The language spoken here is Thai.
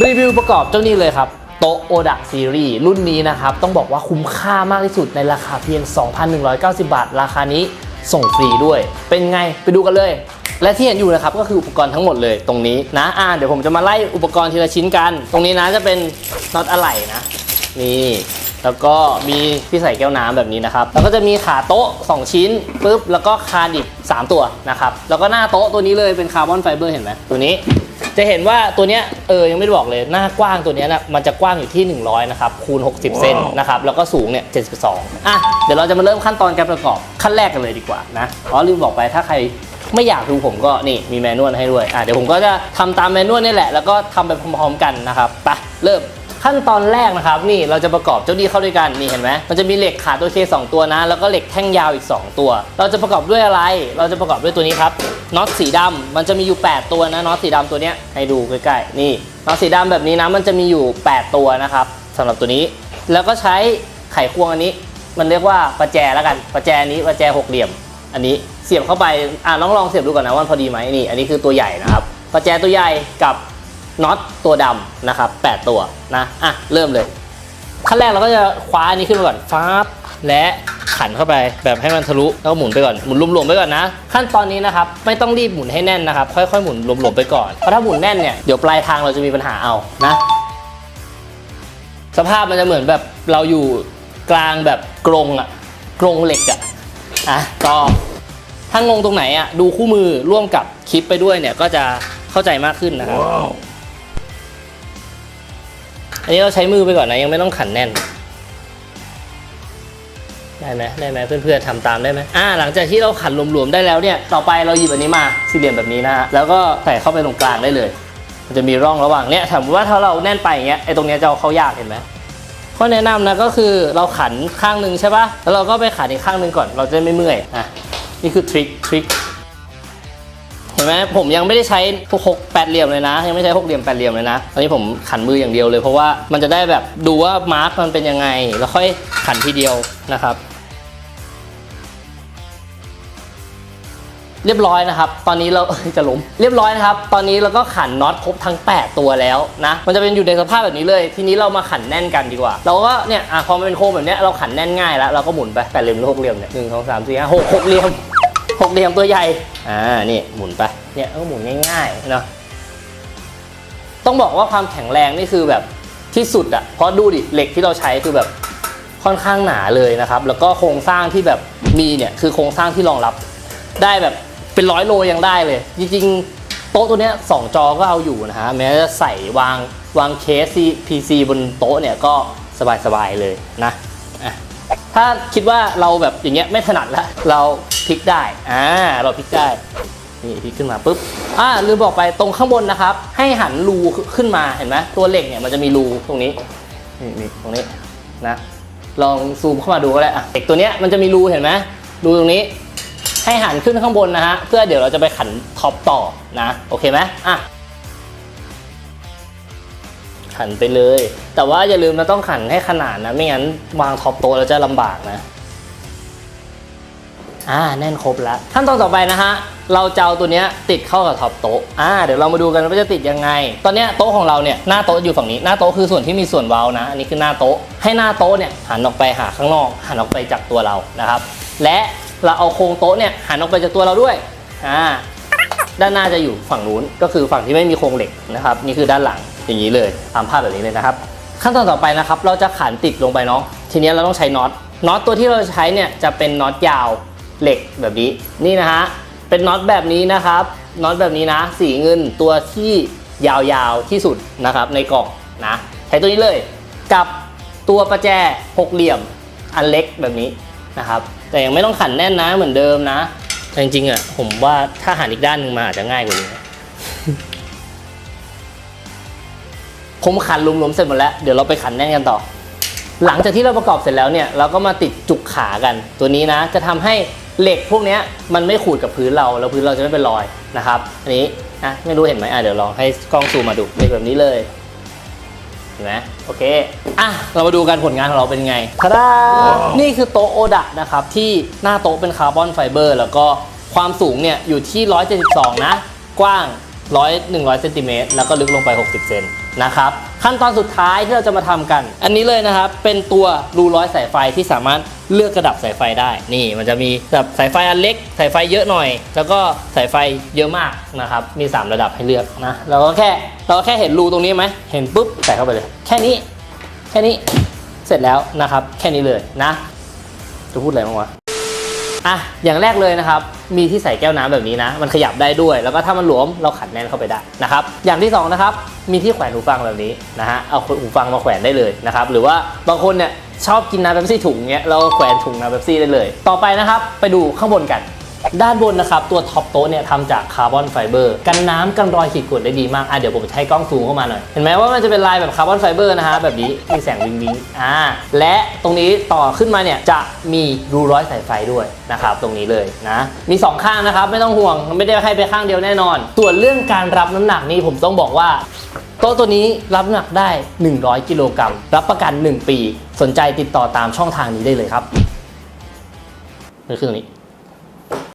รีวิวประกอบเจ้านี้เลยครับ โต๊ะโอดะซีรีส์รุ่นนี้นะครับ ต้องบอกว่าคุ้มค่ามากที่สุดในราคาเพียง 2,190 บาท ราคานี้ส่งฟรีด้วย เป็นไงไปดูกันเลย และที่เห็นอยู่นะครับก็คืออุปกรณ์ทั้งหมดเลยตรงนี้นะอ่าเดี๋ยวผมจะมาไล่อุปกรณ์ทีละชิ้นกัน ตรงนี้นะจะเป็นน็อตอะไหล่นะนี่แล้วก็มีที่ใส่แก้วน้ำแบบนี้นะครับ แล้วก็จะมีขาโต๊ะ 2 ชิ้นปุ๊บแล้วก็คานอีก 3 ตัวนะครับ แล้วก็หน้าโต๊ะตัวนี้เลยเป็นคาร์บอนไฟเบอร์เห็นไหมตัวนี้ จะเห็นว่าตัวเนี้ยเออยังไม่ได้บอกเลยหน้ากว้างตัวเนี้ยนะมันจะกว้างอยู่ที่ 100 นะครับคูณ 60 เซนนะครับแล้วก็สูงเนี่ย 72 อะ เดี๋ยวเราจะมาเริ่มขั้นตอนการประกอบขั้นแรกกันเลยดีกว่านะอ๋อลืมบอกไปถ้าใครไม่อยากดูผมก็นี่มีแมนนวลให้ด้วยอะเดี๋ยวผมก็จะทำตามแมนนวลนี่แหละแล้วก็ทำไปพร้อมๆกันนะครับไปเริ่ม ขั้นตอนแรกนะครับนี่เราจะประกอบเจ้าดีเข้าด้วยกันนี่เห็นไหมมันจะมีเหล็กขาตัวเคสองตัวนะ แล้วก็เหล็กแท่งยาวอีก 2 ตัว เราจะประกอบด้วยอะไร เราจะประกอบด้วยตัวนี้ครับน็อตสีดำมันจะมีอยู่ 8 ตัวนะน็อตสีดำตัวเนี้ยให้ดูใกล้ๆนี่น็อตสีดำแบบนี้นะมันจะมีอยู่ 8 ตัวนะครับสำหรับตัวนี้ แล้วก็ใช้ไขควงอันนี้ มันเรียกว่าประแจแล้วกันประแจนี้ประแจหกเหลี่ยม อันนี้เสียบเข้าไปอะลองลองเสียบดูก่อนนะว่าพอดีไหมนี่ อันนี้คือตัวใหญ่นะครับประแจตัวใหญ่กับ น็อตตัวดำนะครับ8ตัวนะอะเริ่มเลยขั้นแรกเราก็จะคว้าอันนี้ขึ้นมาก่อนฟ้าและขันเข้าไปแบบให้มันทะลุแล้วหมุนไปก่อนหมุนรวมๆไปก่อนนะ ขั้นตอนนี้นะครับไม่ต้องรีบหมุนให้แน่นนะครับ ค่อยๆหมุนรวมๆไปก่อนเพราะถ้าหมุนแน่นเนี่ยเดี๋ยวปลายทางเราจะมีปัญหาเอานะสภาพมันจะเหมือนแบบเราอยู่กลางแบบกรงอะกรงเหล็กอะอะก็ถ้างงตรงไหนอะดูคู่มือร่วมกับคลิปไปด้วยเนี่ยก็จะเข้าใจมากขึ้นนะครับ อันนี้เราใช้มือไปก่อนนะยังไม่ต้องขันแน่น ได้ไหมได้ไหมเพื่อนๆทำตามได้ไหมอ่าหลังจากที่เราขันหลวมๆได้แล้วเนี่ยต่อไปเราหยิบอันนี้มาสี่เหลี่ยมแบบนี้นะฮะแล้วก็ใส่เข้าไปตรงกลางได้เลย มันจะมีร่องระหว่างเนี่ยถามว่าถ้าเราแน่นไปอย่างเงี้ยไอ้ตรงเนี้ยจะเอาเข้ายากเห็นไหมข้อแนะนำนะก็คือเราขันข้างหนึ่งใช่ปะแล้วเราก็ไปขันอีกข้างหนึ่งก่อน เราจะไม่เมื่อยอะนี่คือทริคทริค ห็นไหมผมยังไม่ได้ใช้พวกหกแปดเหลี่ยมเลยนะ ยังไม่ใช้หกเหลี่ยมแปดเหลี่ยมเลยนะตอนนี้ผมขันมืออย่างเดียวเลย เพราะว่ามันจะได้แบบดูว่ามาร์กมันเป็นยังไง แล้วค่อยขันทีเดียวนะครับเรียบร้อยนะครับ ตอนนี้เราจะล้มเรียบร้อยนะครับ ตอนนี้เราก็ขันน็อตครบทั้ง 8 ตัวแล้วนะ มันจะเป็นอยู่ในสภาพแบบนี้เลย ทีนี้เรามาขันแน่นกันดีกว่า เราก็เนี่ยอะพอมันเป็นโค้งแบบเนี้ยเราขันแน่นง่ายแล้ว เราก็หมุนไปแปดเหลี่ยมหรือหกเหลี่ยมเนี่ยหนึ่งสองสามสี่ห้าหกหกเหลี่ยม กเหลี่ยมตัวใหญ่ อ่า นี่หมุนไป เนี่ยก็หมุนง่ายๆเนาะ ต้องบอกว่าความแข็งแรงนี่คือแบบที่สุดอะเพราะดูดิเหล็กที่เราใช้คือแบบค่อนข้างหนาเลยนะครับ แล้วก็โครงสร้างที่แบบมีเนี่ยคือโครงสร้างที่รองรับ ได้แบบเป็นร้อยโลยังได้เลย จริงๆ โต๊ะตัวเนี้ยสองจอก็เอาอยู่นะฮะแม้จะใส่วางวางเคส PC บนโต๊ะเนี่ยก็สบายๆเลยนะอะ ถ้าคิดว่าเราแบบอย่างเงี้ยไม่ถนัดแล้วเราพลิกได้อ่าเราพลิกได้นี่พลิกขึ้นมาปุ๊บอ่าลืมบอกไปตรงข้างบนนะครับ ให้หันรูขึ้นมาเห็นไหมตัวเหล็กเนี่ยมันจะมีรูตรงนี้นี่นี่ตรงนี้นะลองซูมเข้ามาดูก็ได้อะเหล็กตัวเนี้ยมันจะมีรูเห็นไหมรูตรงนี้ ให้หันขึ้นข้างบนนะฮะเพื่อเดี๋ยวเราจะไปขันท็อปต่อนะโอเคไหมอะ ขันไปเลย แต่ว่าอย่าลืมนะต้องขันให้ขนาดนะ ไม่งั้นวางท็อปโต๊ะแล้วจะลำบากนะอ่าแน่นครบแล้ว ขั้นตอนต่อไปนะฮะเราจะเอาตัวเนี้ยติดเข้ากับท็อปโต๊ะอ่าเดี๋ยวเรามาดูกันว่าจะติดยังไง ตอนเนี้ยโต๊ะของเราเนี่ยหน้าโต๊ะอยู่ฝั่งนี้ หน้าโต๊ะคือส่วนที่มีส่วนเว้านะ อันนี้คือหน้าโต๊ะ ให้หน้าโต๊ะเนี่ยหันออกไปหาข้างนอก หันออกไปจากตัวเรานะครับ และเราเอาโครงโต๊ะเนี่ยหันออกไปจากตัวเราด้วยอ่าด้านหน้าจะอยู่ฝั่งนู้นก็คือฝั่งที่ไม่มีโครงเหล็กนะครับ นี่คือด้านหลัง อย่างนี้เลยตามภาพแบบนี้เลยนะครับ ขั้นตอนต่อไปนะครับ เราจะขันติดลงไปเนาะทีนี้เราต้องใช้น็อตน็อตตัวที่เราใช้เนี่ยจะเป็นน็อตยาวเหล็กแบบนี้นี่นะฮะเป็นน็อตแบบนี้นะครับน็อตแบบนี้นะ สีเงินตัวที่ยาวๆที่สุดนะครับในกล่องนะใช้ตัวนี้เลยกับตัวประแจหกเหลี่ยมอันเล็กแบบนี้นะครับ แต่ยังไม่ต้องขันแน่นนะเหมือนเดิมนะแต่จริงๆอะผมว่าถ้าหันอีกด้านหนึ่งมาอาจจะง่ายกว่านี้ ผมขันรวมๆเสร็จหมดแล้ว เดี๋ยวเราไปขันแน่นกันต่อ หลังจากที่เราประกอบเสร็จแล้วเนี่ย เราก็มาติดจุกขากัน ตัวนี้นะ จะทำให้เหล็กพวกเนี้ยมันไม่ขูดกับพื้นเรา แล้วพื้นเราจะไม่เป็นรอยนะครับ อันนี้นะไม่รู้เห็นไหมอะเดี๋ยวลองให้กล้องซูมมาดูเหล็กแบบนี้เลยเห็นไหมโอเค อะ เรามาดูกันผลงานของเราเป็นไงทาดานี่คือโต๊ะโอดะนะครับ ที่หน้าโต๊ะเป็นคาร์บอนไฟเบอร์ แล้วก็ความสูงเนี่ยอยู่ที่ 172 นะ กว้าง 100 100เซนติเมตรแล้วก็ลึกลงไป 60 เซนนะครับ ขั้นตอนสุดท้ายที่เราจะมาทำกัน อันนี้เลยนะครับ เป็นตัวรูร้อยสายไฟที่สามารถเลือกระดับสายไฟได้ นี่มันจะมีแบบสายไฟอันเล็ก สายไฟเยอะหน่อย แล้วก็สายไฟเยอะมากนะครับ มี 3 ระดับให้เลือกนะ เราก็แค่เราก็แค่เห็นรูตรงนี้ไหม เห็นปุ๊บใส่เข้าไปเลย แค่นี้ แค่นี้ เสร็จแล้วนะครับ แค่นี้เลยนะ จะพูดอะไรบ้างวะ อะอย่างแรกเลยนะครับมีที่ใส่แก้วน้ำแบบนี้นะ มันขยับได้ด้วย แล้วก็ถ้ามันหลวมเราขัดแน่นเข้าไปได้นะครับอย่างที่สองนะครับมีที่แขวนหูฟังแบบนี้นะฮะเอาหูฟังมาแขวนได้เลยนะครับหรือว่าบางคนเนี่ยชอบกินน้ำเบปซี่ถุงเงี้ยเราก็แขวนถุงน้ำเบปซี่ได้เลย ต่อไปนะครับไปดูข้างบนกัน ด้านบนนะครับ ตัวท็อปโต๊ะเนี่ยทำจากคาร์บอนไฟเบอร์กันน้ำกันรอยขีดข่วนได้ดีมาก อะเดี๋ยวผมจะให้กล้องซูมเข้ามาหน่อย เห็นไหมว่ามันจะเป็นลายแบบคาร์บอนไฟเบอร์นะฮะ แบบนี้มีแสงวิงวิงอ่าและตรงนี้ต่อขึ้นมาเนี่ยจะมีรูร้อยสายไฟด้วยนะครับตรงนี้เลยนะ มีสองข้างนะครับ ไม่ต้องห่วงไม่ได้ให้ไปข้างเดียวแน่นอน ส่วนเรื่องการรับน้ำหนักนี่ผมต้องบอกว่าโต๊ะตัวนี้รับน้ำหนักได้ 100 กิโลกรัมรับประกัน 1 ปี สนใจติดต่อตามช่องทางนี้ได้เลยครับนี่คือตรงนี้